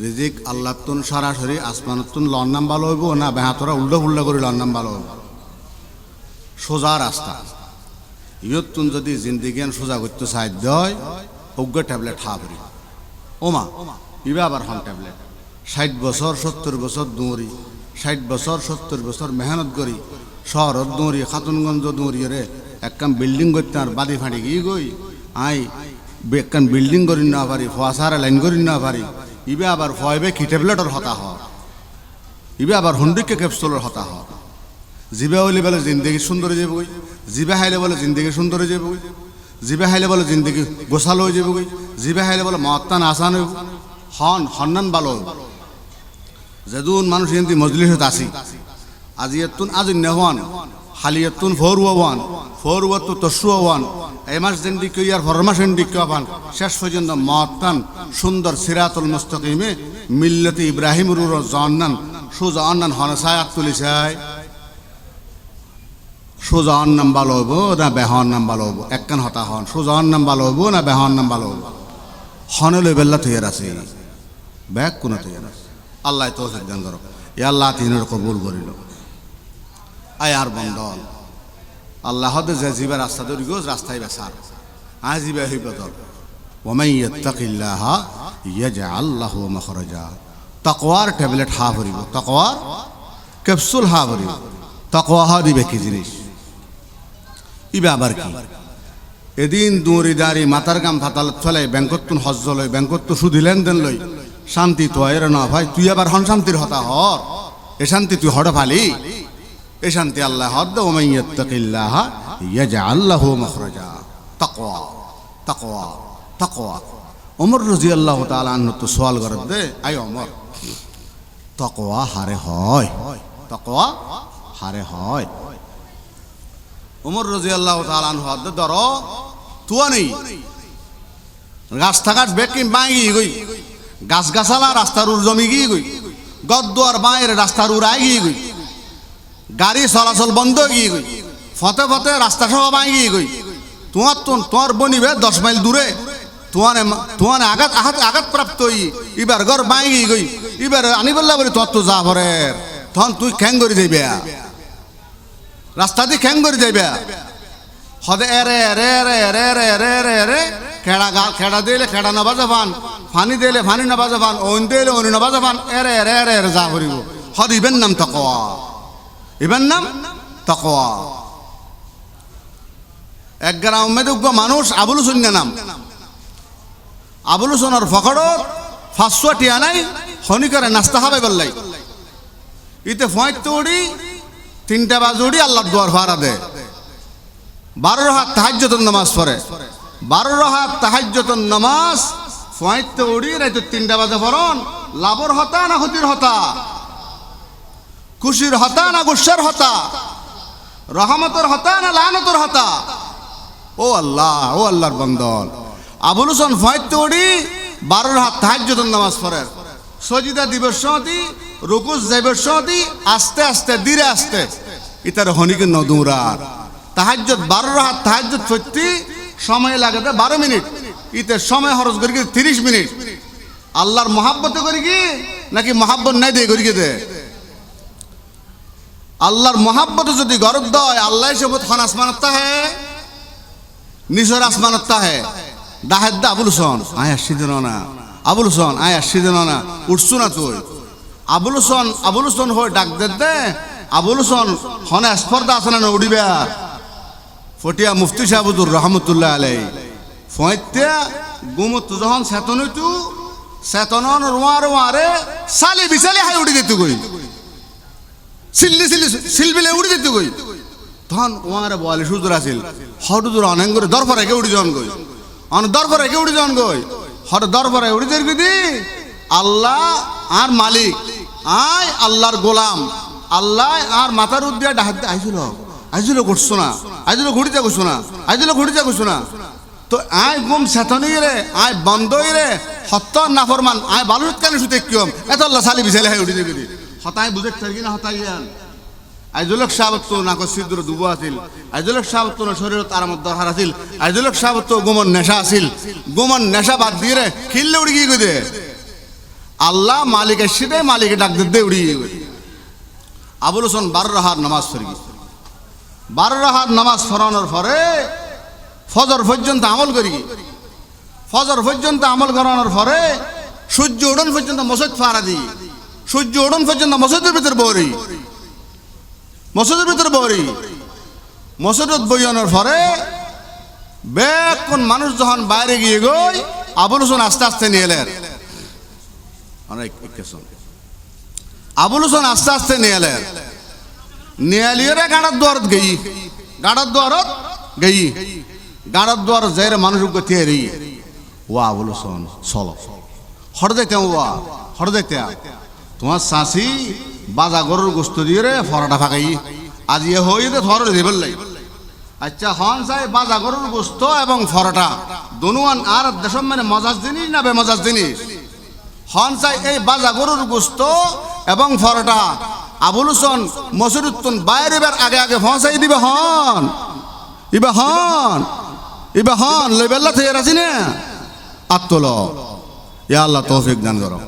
রিজিক আল্লাহ তুন সরাসরি আসমানত তুন লন নাম ভালো হইব? না বেহাতরা উল্টো ফুল্টা করে লন নাম ভালো হইব। সোজা রাস্তা। ইয়ত তুন যদি জিন্দিগিয়ান সোজা করতে সাহায্য হয় অজ্ঞ ট্যাবলেট হা করি ওমা, ইবে আবার হন ট্যাবলেট। ষাট বছর, সত্তর বছর দৌড়ি। ষাট বছর, সত্তর বছর মেহনত করি। শহরত দৌড়ি, খাতুনগঞ্জ দৌড়ি রে। একখান বিল্ডিং করতে আর বাদি ফাঁড়ি গিয়ে গই। আই একখান বিল্ডিং করি না পারি, ফোয়াশারে লাইন করি না পারি। ইবে আবার ফয়বে কি ট্যাবলেটর হতা হ। ইবে আবার হন্ডিকে ক্যাপসুলের হতা হ। জিবে হইলে বলে জিন্দগি সুন্দর হয়ে যাব জিবে হাইলে বলে জিন্দগি সুন্দর হয়ে জিবে হাইলে বলে জিন্দগি গোসাল হয়ে যাব জিবে হাইলে বলে মত্তান আসান হইব। হন, হন্নান হইব। যেদুন মানুষ এমনি মজলিসত আসি। আজি আজি নেহান হালি এতুন ফৌরুয়া ওয়ান ফৌরুয়া তো তসুয়া ওয়ান এই মাস দিনটি কেউ আর ফরমাস কেউ পান শেষ পর্যন্ত মত্তান সুন্দর সিরাতুল মুস্তকিমে মিল্লতি ইব্রাহিম রুর জন্নান সুজা অন্নান হনসায় তুলিসায় সোজান নাম ভালো হইব না বেহন নাম ভালো একখান হতা হন সোজান নাম ভালো না বেহন নাম ভালো হইব হনে লই বেল্লা তৈয়ার আছে। ব্যাগ কোনো তৈয়ার আছে? আল্লাহ তো সিদ্ধান ধরো এ আল্লাহ তিনের কবুল করিল। আয় বন্ধন। আল্লাহ হদে যে জীবে রাস্তা ধরি গোজ রাস্তায় বেসার আয় জীবে হইব তোর ওমাই ইত্তাকিল্লাহ ইয়াজা আল্লাহ মখরজা তাকওয়ার ট্যাবলেট হা ভরিব তাকওয়ার ক্যাপসুল হা ভরিব তাকওয়া হা দিবে কি জিনিস ইবে আবার কি? এদিন দৌড়ি দাঁড়ি মাতার গাম ফাতালত ফেলে ব্যাংকত্তুন হজ্জ লই ব্যাংকত্তু সুদি লেনদেন লই শান্তি তো এর না ভাই, তুই আবার হন শান্তির হতা হর এ শান্তি তুই হড় ফালি এ শান্তি আল্লাহ হদ্দ ওমাইয়াত্তাকিল্লাহ ইয়াজা আল্লাহু মখরজা। তাকওয়া তাকওয়া তাকওয়া। ওমর রাদিয়াল্লাহু তাআলা আনহু তো সওয়াল করে দে আই ওমর। তাকওয়া হারে হয়, তাকওয়া হারে হয়। উমর রাজি আল্লাহ তালান হদ ধর, তুয়া নেই। রাস্তাঘাট বেকিম বাঁগি গই। গাছ গাছালা রাস্তার জমি গিয়ে গই। গদ্দুয়ার বাঁয়ের রাস্তার উর আই গিয়ে গই। গাড়ি চলাচল বন্ধ গিয়ে গই ফতে ফতে রাস্তা সহ বাঁগি গই তোমার তোমার বনিবে দশ মাইল দূরে তোমার তোমার আঘাত আঘাত আঘাত প্রাপ্ত হই এবার ঘর বাঁগি গই এবার আনিবল্লা বলি তোর তো যা ভরের তখন তুই খ্যাং করে যাইবে রাস্তা দিয়ে খ্যাং করে যাইবে হদে এরে এরে এরে এরে এরে এরে এরে এরে খেড়া গা খেড়া দিলে খেড়া না বাজা ফান ফানি দিলে ফানি না বাজা ফান ওন দিলে ওন না বাজা ফান এরে এরে এরে এরে যা করিব হদ ইবেন নাম তকওয়া ইবেন নাম তকওয়া। এক গ্রাম মেদুগ্য মানুষ আবুল শূন্য নাম। আবুল হোসেনের ফকড়ত ফাঁসশো টিয়া নাই শনিকারে নাস্তা খাবে বললাই। ইতে ফয়েত উড়ি তিনটা বাজে উড়ি আল্লাহর দুয়ার ভাড়া দে। বারো হাত তাহাজ্যতন নামাজ পড়ে। বারো হাত তাহাজ্যতন নামাজ ফয়েত উড়ি রাইতে তিনটা বাজে পড়ন লাভর হতা না ক্ষতির হতা? খুশির হতা না গুসার হতা? রহমতর হতা না লানতর হতা? ও আল্লাহ, ও আল্লাহর বন্দন। আবুল হোসেন ফয়েত উড়ি বারোর হাত তাহাজ্যতন নামাজ পড়েন। সজিদা দিবস সহতি রুকুস যাইবর সহতি আস্তে আস্তে, ধীরে আস্তে। ইতার হনিকে নদুরার তাহাজ্জত বারোর হাত তাহাজ্জত সত্যি সময় লাগে বারো মিনিট। ইতে সময় খরচ করি তিরিশ মিনিট? আল্লাহর মহাব্বত করি কি, নাকি মহাব্বত নাই দিয়ে করি কি দে আল্লাহর মহাব্বত যদি গরব দয়, আল্লাহ সবুত খন আসমানত তাহে নিচর আসমানত তাহে। দাহেদ দা, আবুল হোসেন, আয় আসছি দিন না। আবুল হোসেন, আয় আসছি না। উঠছু না তুই। আবুল হোসেন আবুল হোসেন হয়ে ডাক দে আবুল হোসেন, হনে স্পর্ধা আছে না উড়িবে? ফটিয়া মুফতি সাহেবুদুর রহমতুল্লাহ আলাই ফয়ত্যা গুমত যখন চেতন হইতু চেতনন রোয়া রোয়ারে সালি বিচালি হাই উড়ি দিত গই সিল্লি সিল্লি সিলবিলে উড়ি দিত গই তখন ওয়ারে বলে সুদূর আছিল হটুদুর অনেক করে দরফর একে উড়ি যান গই অন দরফর একে উড়ি যান গই হট দরফরে উড়ি দের দি? আল্লাহ আর মালিক, আয় আল্লাহর গোলাম, আল্লাহ আর মাথার উদ্দিয়া ডাহাতে আইছিল আইছিল ঘুরছো না আইছিল ঘুরিতে করছ না আইছিল ঘুরিতে করছ না। তো আয় গুম সেতনি রে, আয় বন্ধই রে সত্য নাফরমান, আয় বালুত কানে সুতে কিয়ম, এত আল্লাহ সালি বিছাইলে হাই উঠি দেবি হতাই বুঝে থাকি না হতাই আন আইজলক সাবত নাক সিদ্ধর দুবো আছিল। আইজলক সাবত শরীরত আরামত দরকার আছিল। আইজলক সাবত গোমন নেশা আছিল। গোমন নেশা বাদ দিয়ে রে খিললে উড়ি গিয়ে দে। আল্লাহ মালিকের সেটাই মালিকে ডাক দিতে উড়ি গিয়ে আবুল হোসেন বারো রাহার নামাজ পড়ি বারো রাহার নামাজ ফরানোর পরে ফজর পর্যন্ত আমল করি ফজর পর্যন্ত আমল করানোর পরে সূর্য উড়ন পর্যন্ত মসজিদ ফাড়া দিই সূর্য উড়ন পর্যন্ত মসজিদের ভিতর বহরি। মসজিদের ভিতর বহরি। মসজিদত বইয়ানোর পরে কোন মানুষ যখন বাইরে গিয়ে গই আবুল হোসেন আস্তে আস্তে নিয়ে এলেন। অনেক আবুল হোসেন আস্তে আস্তে নিয়ে এলেন। গাড়ার দুয়ারত গেই। গাড়ার দুয়ারত গেই। গাড়ার দুয়ার যাইরে মানুষ গতিয়ে রি ও আবুল হোসেন চলো। হর দেখতে ওয়া হর দেখতে তোমার শাশি বাজা গরুর গোস্ত দিয়ে রে ফরাটা ফাঁকাই। আজ ইয়ে হই দে থর দেবেল লাই আচ্ছা হন সাই বাজা গরুর গোস্ত এবং ফরাটা। দনুয়ান আর দেশম মানে মজাজ জিনিস না বে মজাজ জিনিস? হন চাই এই বাজা গরুর গোস্ত এবং ফরটা আবুল হোসেন মসুরুত্তন বাইরে এবার আগে আগে ফসাই দিবে হন। ইবে হন। ইবে হন। লেবেল্লা থেকে রাখি না? আত্মল ইয়া আল্লাহ তৌফিক দান করো।